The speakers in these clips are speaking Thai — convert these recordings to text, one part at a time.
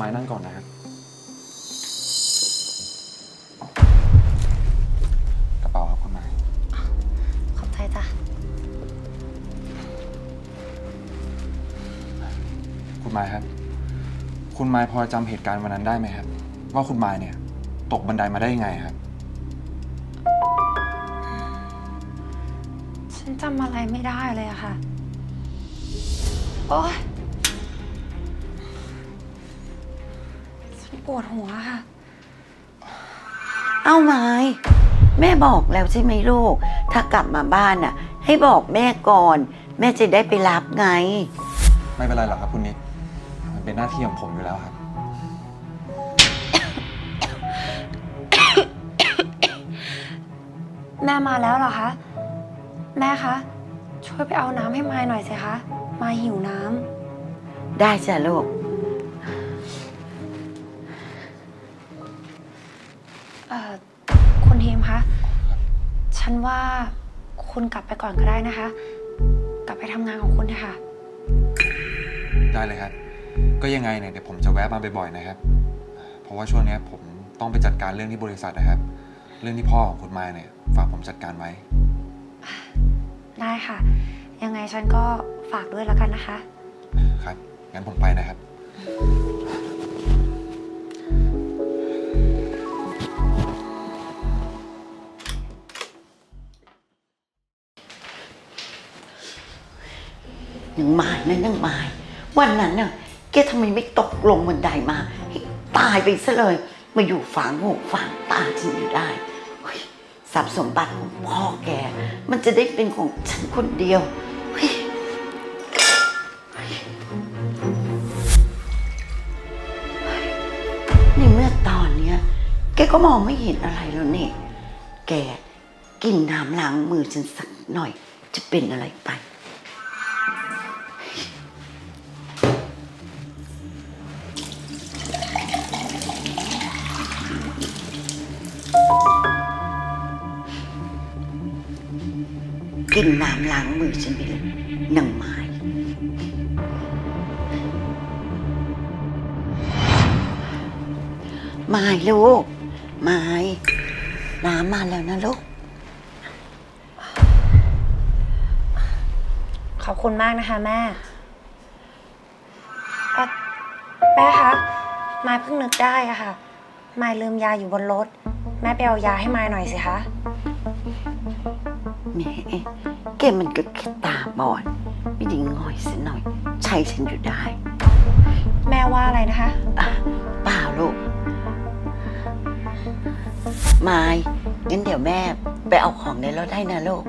ไม้นั่งก่อนนะครับกระเป๋าครับคุณไม้ขอบใจจ้ะ คุณไม้ครับ คุณไม้พอจำเหตุการณ์วันนั้นได้ไหมครับ ว่าคุณไม้เนี่ย ตกบันไดมาได้ยังไงครับ ฉันจำอะไรไม่ได้เลยอะค่ะ โอ๊ย ปวดหัวค่ะ เอ้าไม้แม่บอกแล้วใช่ไหมลูก ถ้ากลับมาบ้านน่ะ ให้บอกแม่ก่อน แม่จะได้ไปรับไง ไม่เป็นไรหรอกครับคุณนิดมันเป็นหน้าที่ของผมอยู่แล้วครับ แม่มาแล้วเหรอคะ แม่คะ ช่วยไปเอาน้ำให้มายหน่อยสิคะ มายหิวน้ำ ได้จ้ะลูก ฉันว่าคุณกลับไปก่อนก็ได้นะคะ กลับไปทำงานของคุณเถอะค่ะได้เลยครับ ก็ยังไงเนี่ยเดี๋ยวผมจะแวะมาบ่อยๆนะครับ เพราะว่าช่วงเนี้ยผมต้องไปจัดการเรื่องที่บริษัทนะครับ เรื่องที่พ่อของคุณไม้เนี่ยฝากผมจัดการไว้ ได้ค่ะ ยังไงฉันก็ฝากด้วยแล้วกันนะคะ ครับ งั้นผมไปนะครับ ยังไม้นะยังไม้วันนั้นน่ะแกทำไมไม่ตกลงบันไดมาให้ตายไปซะเลย มาอยู่ฝังหูฝังตาฉันอยู่ได้เฮ้ยทรัพย์สมบัติของพ่อแก มันจะได้เป็นของฉันคนเดียวเฮ้ยในเมื่อตอนเนี้ยแกก็มองไม่เห็นอะไรแล้วนี่แกกินน้ำล้างมือฉันสักหน่อยจะเป็นอะไรไป กินน้ำล้างมือฉันไปเลยนางไม้ไม้ลูกไม้น้ำมาแล้วนะลูก ขอบคุณมากนะคะ แม่เอ่อแม่คะมายเพิ่งนึกได้อะค่ะมายลืมยาอยู่บนรถ แม่ไปเอายาให้มายหน่อยสิคะ แหม่ แกมันก็แค่ตาบอดไม่ได้ง่อยสัหน่อย ใช้ฉันอยู่ได้แม่ว่าอะไรนะคะ อะเปล่าลูกไม้งั้นเดี๋ยวแม่ไปเอาของในรถให้นะลูก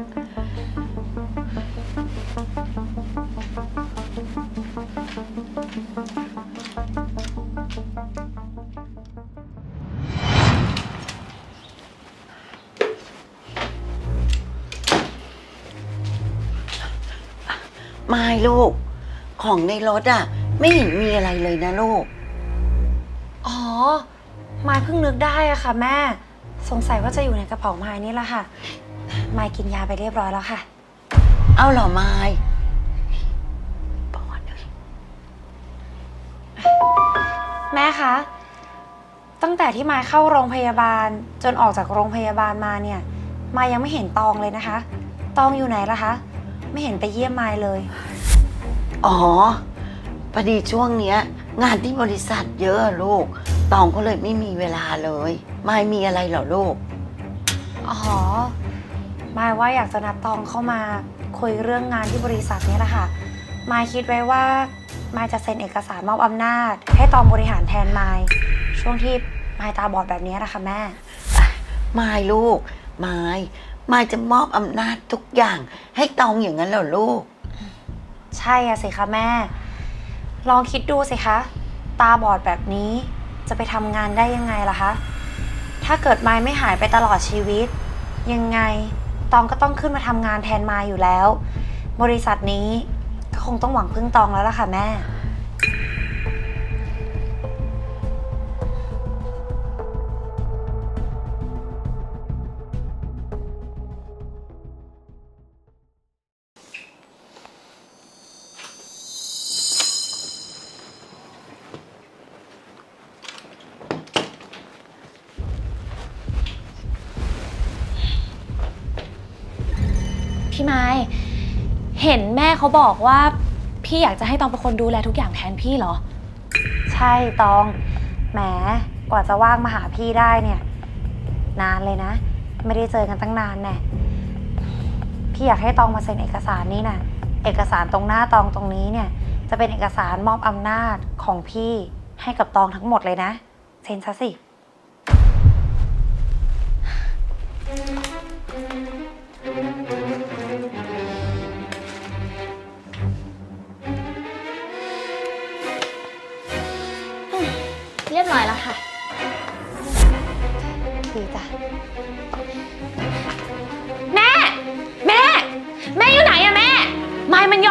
ไม่ลูก ของในรถอะไม่เห็นมีอะไรเลยนะลูก อ๋อ มายเพิ่งนึกได้อะค่ะแม่ สงสัยว่าจะอยู่ในกระเป๋ามายนี่แหละค่ะ มายกินยาไปเรียบร้อยแล้วค่ะ เอาเหรอไม้บอดเลยแม่คะ ตั้งแต่ที่มายเข้าโรงพยาบาล จนออกจากโรงพยาบาลมาเนี่ย มายยังไม่เห็นตองเลยนะคะ ตองอยู่ไหนล่ะคะ ไม่เห็นไปเยี่ยมมายเลย อ๋อพอดีช่วงเนี้ย งานที่บริษัทเยอะอะลูก ตองก็เลยไม่มีเวลาเลย ไม่มีอะไรเหรอลูก อ๋อมายว่าอยากจะนัดตองเข้ามาคุยเรื่องงานที่บริษัทนี้แหละค่ะมายคิดไว้ว่ามายจะเซ็นเอกสารมอบอำนาจ ให้ตองบริหารแทนมายช่วงที่มายตาบอดแบบนี้นะคะแม่ ไม่ลูก ไม่ ม่จะมอบอำนาจทุกอย่าง ให้ตองอย่างนั้นเหรอลูก ใช่อะสิคะแม่ ลองคิดดูสิคะ ตาบอดแบบนี้จะไปทำงานได้ยังไงล่ะคะ ถ้าเกิดไม้ไม่หายไปตลอดชีวิต ยังไงตองก็ต้องขึ้นมาทำงานแทนไม้อยู่แล้ว บริษัทนี้ก็คงต้องหวังพึ่งตองแล้วล่ะค่ะแม่ เห็นแม่เขาบอกว่า พี่อยากจะให้ตองเป็นคนดูแลทุกอย่างแทนพี่เหรอ ใช่ตอง แหม กว่าจะว่างมาหาพี่ได้เนี่ย นานเลยนะ ไม่ได้เจอกันตั้งนานแน่ พี่อยากให้ตองมาเซ็นเอกสารนี่นะเอกสารตรงหน้าตองตรงนี้เนี่ย จะเป็นเอกสารมอบอำนาจของพี่ให้กับตองทั้งหมดเลยนะ เซ็นซะสิ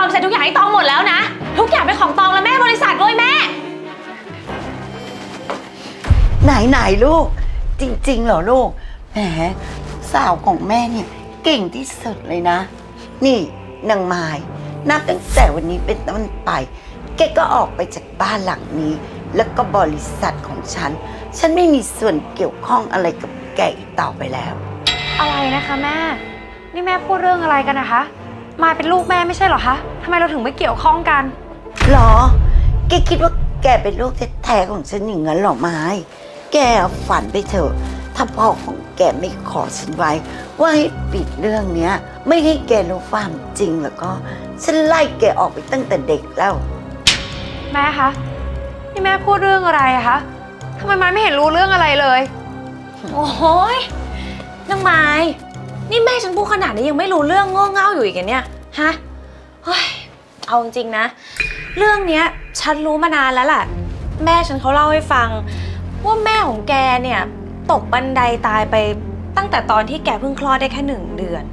อมเซ็นทุกอย่างให้ตองหมดแล้วนะ ทุกอย่างเป็นของตองแล้วแม่บริษัทด้วยแม่ ไหนไหนลูก จริงๆเหรอลูกแหมสาวของแม่เนี่ยเก่งที่สุดเลยนะ นี่นางไม้นับตั้งแต่วันนี้เป็นต้นไป แกก็ออกไปจากบ้านหลังนี้ แล้วก็บริษัทของฉัน ฉันไม่มีส่วนเกี่ยวข้องอะไรกับแกอีกต่อไปแล้ว อะไรนะคะแม่ นี่แม่พูดเรื่องอะไรกันนะคะ มายเป็นลูกแม่ไม่ใช่เหรอคะทำไมเราถึงไม่เกี่ยวข้องกัน หรอ แกคิดว่าแกเป็นลูกแท้ๆของฉันอย่างนั้นเหรอไม้แกฝันไปเถอะ ถ้าพ่อของแกไม่ขอฉันไว้ ว่าให้ปิดเรื่องเนี้ย ไม่ให้แกรู้ความจริงแล้วก็ ฉันไล่แกออกไปตั้งแต่เด็กแล้ว แม่คะนี่แม่พูดเรื่องอะไรอะคะทำไมมายไม่เห็นรู้เรื่องอะไรเลย โอ้โหยนางไม้ นี่แม่ฉันพูดขนาดนี้ยังไม่รู้เรื่องโง่เง่าอยู่อีกเหรอเนี่ย ฮะเฮ้ยเอาจริงๆนะ เรื่องเนี้ยฉันรู้มานานแล้วแหละแม่ฉันเขาเล่าให้ฟัง ว่าแม่ของแกเนี่ยตกบันไดตายไปตั้งแต่ตอนที่แกเพิ่งคลอดได้แค่หนึ่งเดือน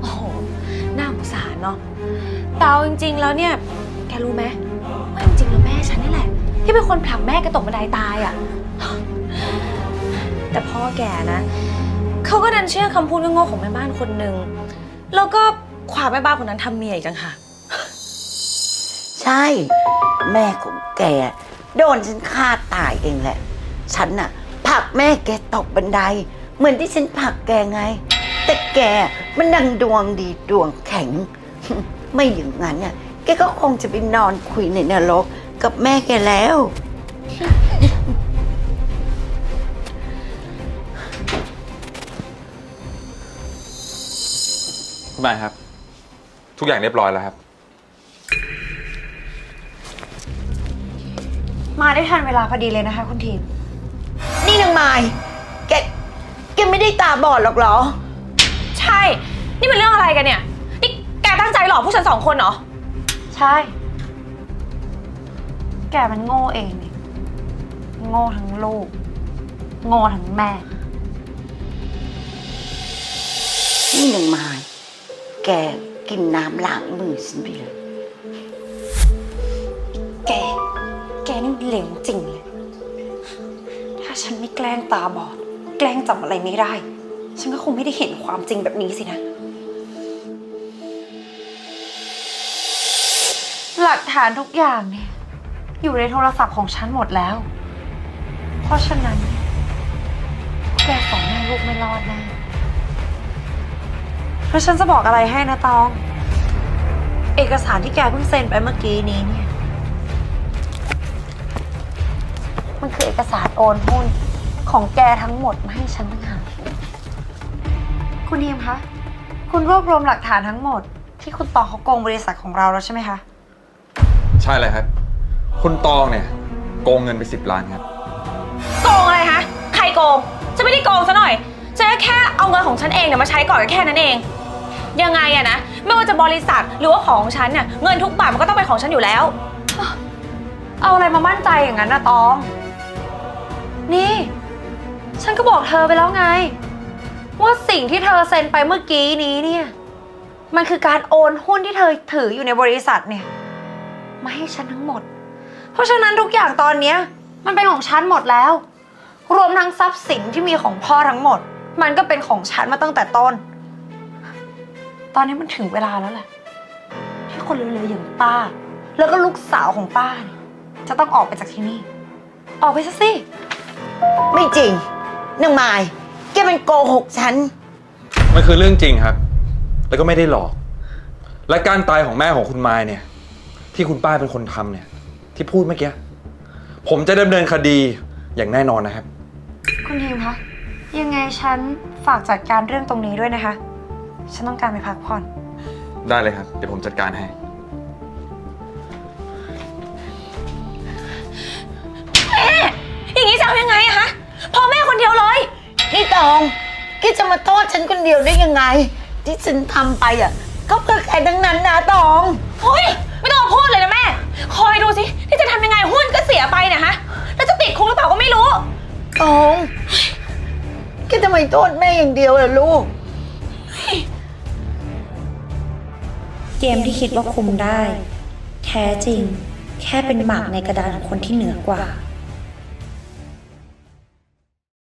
โอ้โห น่าสงสารเนาะแต่เอาจริง ๆ แล้วเนี่ย แกรู้ไหมว่าจริงๆแล้วแม่ฉันนี่แหละ ที่เป็นคนผลักแม่แกตกบันไดตายอะ่ะ แต่พ่อแกนะ เขาก็ดันเชื่อคำพูดโง่ๆของแม่บ้านคนหนึ่งแล้วก็ขวาแม่บ้านคนนั้นทำเมียอีกจังค่ะใช่ แม่ของแก โดนฉันฆ่าตายเองแหละ ฉันน่ะผลักแม่แกตกบันได เหมือนที่ฉันผลักแกไง แต่แกมันดังดวงดีดวงแข็ง ไม่อย่างนั้นเนี่ยแกก็คงจะไปนอนคุยในนรกกับแม่แกแล้ว คุณหมายครับ ทุกอย่างเรียบร้อยแล้วครับ มาได้ทันเวลาพอดีเลยนะคะ คุณทีม นี่นางไม้แก แกไม่ได้ตาบอดหรอกเหรอ ใช่ นี่มันเรื่องอะไรกันเนี่ย นี่แกตั้งใจหลอกพวกฉันสองคนเหรอ ใช่ แกมันโง่เองนี่โง่ทั้งลูก โง่ทั้งแม่ นี่นางไม้ แกกินน้ำล้างมือฉันไปเลย แก แกนี่เหลวจริงเลย ถ้าฉันไม่แกล้งตาบอด แกล้งจำอะไรไม่ได้ ฉันก็คงไม่ได้เห็นความจริงแบบนี้สินะ หลักฐานทุกอย่างเนี่ย อยู่ในโทรศัพท์ของฉันหมดแล้ว เพราะฉะนั้น แกสองแม่ลูกไม่รอดแน่ เพราะฉันจะบอกอะไรให้นะตอง เอกสารที่แกเพิ่งเซ็นไปเมื่อกี้นี้เนี่ย มันคือเอกสารโอนหุ้นของแกทั้งหมดมาให้ฉันต่างหากคุณทีมคะ คุณรวบรวมหลักฐานทั้งหมด ที่คุณตองเขาโกงบริษัทของเราแล้วใช่ไหมคะ ใช่เลยครับ คุณตองเนี่ย โกงเงินไปสิบล้านครับ โกงอะไรฮะใครโกง ฉันไม่ได้โกงซะหน่อยฉันแค่เอาเงินของฉันเองเนี่ยมาใช้ก่อนก็แค่นั้นเอง ยังไงอะนะ ไม่ว่าจะบริษัทหรือว่าของฉันเนี่ยเงินทุกบาทมันก็ต้องเป็นของฉันอยู่แล้ว เอาอะไรมามั่นใจอย่างนั้นนะตอง นี่ ฉันก็บอกเธอไปแล้วไง ว่าสิ่งที่เธอเซ็นไปเมื่อกี้นี้เนี่ย มันคือการโอนหุ้นที่เธอถืออยู่ในบริษัทเนี่ย มาให้ฉันทั้งหมด เพราะฉะนั้นทุกอย่างตอนเนี้ย มันเป็นของฉันหมดแล้ว รวมทั้งทรัพย์สินที่มีของพ่อทั้งหมด มันก็เป็นของฉันมาตั้งแต่ต้น ตอนนี้มันถึงเวลาแล้วแหละที่คนเร็วๆอย่างป้า แล้วก็ลูกสาวของป้าเนี่ยจะต้องออกไปจากที่นี่ ออกไปซะสิ ไม่จริงนางไม้แกมันโกหกฉัน มันคือเรื่องจริงครับ แล้วก็ไม่ได้หลอก และการตายของแม่ของคุณมายเนี่ย ที่คุณป้าเป็นคนทำเนี่ย ที่พูดเมื่อกี้ ผมจะดำเนินคดีอย่างแน่นอนนะครับ คุณทีมคะ ยังไงฉันฝากจัดการเรื่องตรงนี้ด้วยนะคะ ฉันต้องการไปพักผ่อน ได้เลยครับ เดี๋ยวผมจัดการให้อย่างนี้จะเอายังไงอะฮะพ่อแม่คนเดียวเลย นี่ตองแกจะมาโทษฉันคนเดียวได้ยังไง ที่ฉันทำไปอะ ก็เพื่อแกทั้งนั้นนะตอง เฮ้ย ไม่ต้องมาพูดเลยนะแม่ คอยดูสิ ที่จะทำยังไงหุ้นก็เสียไปเนะฮะ แล้วจะติดคุกหรือเปล่าก็ไม่รู้ ตองแกทำไมโทษแม่อย่างเดียวล่ะลูก เกมที่คิดว่าคุมได้ แท้จริง แค่เป็นหมากในกระดานของคนที่เหนือกว่า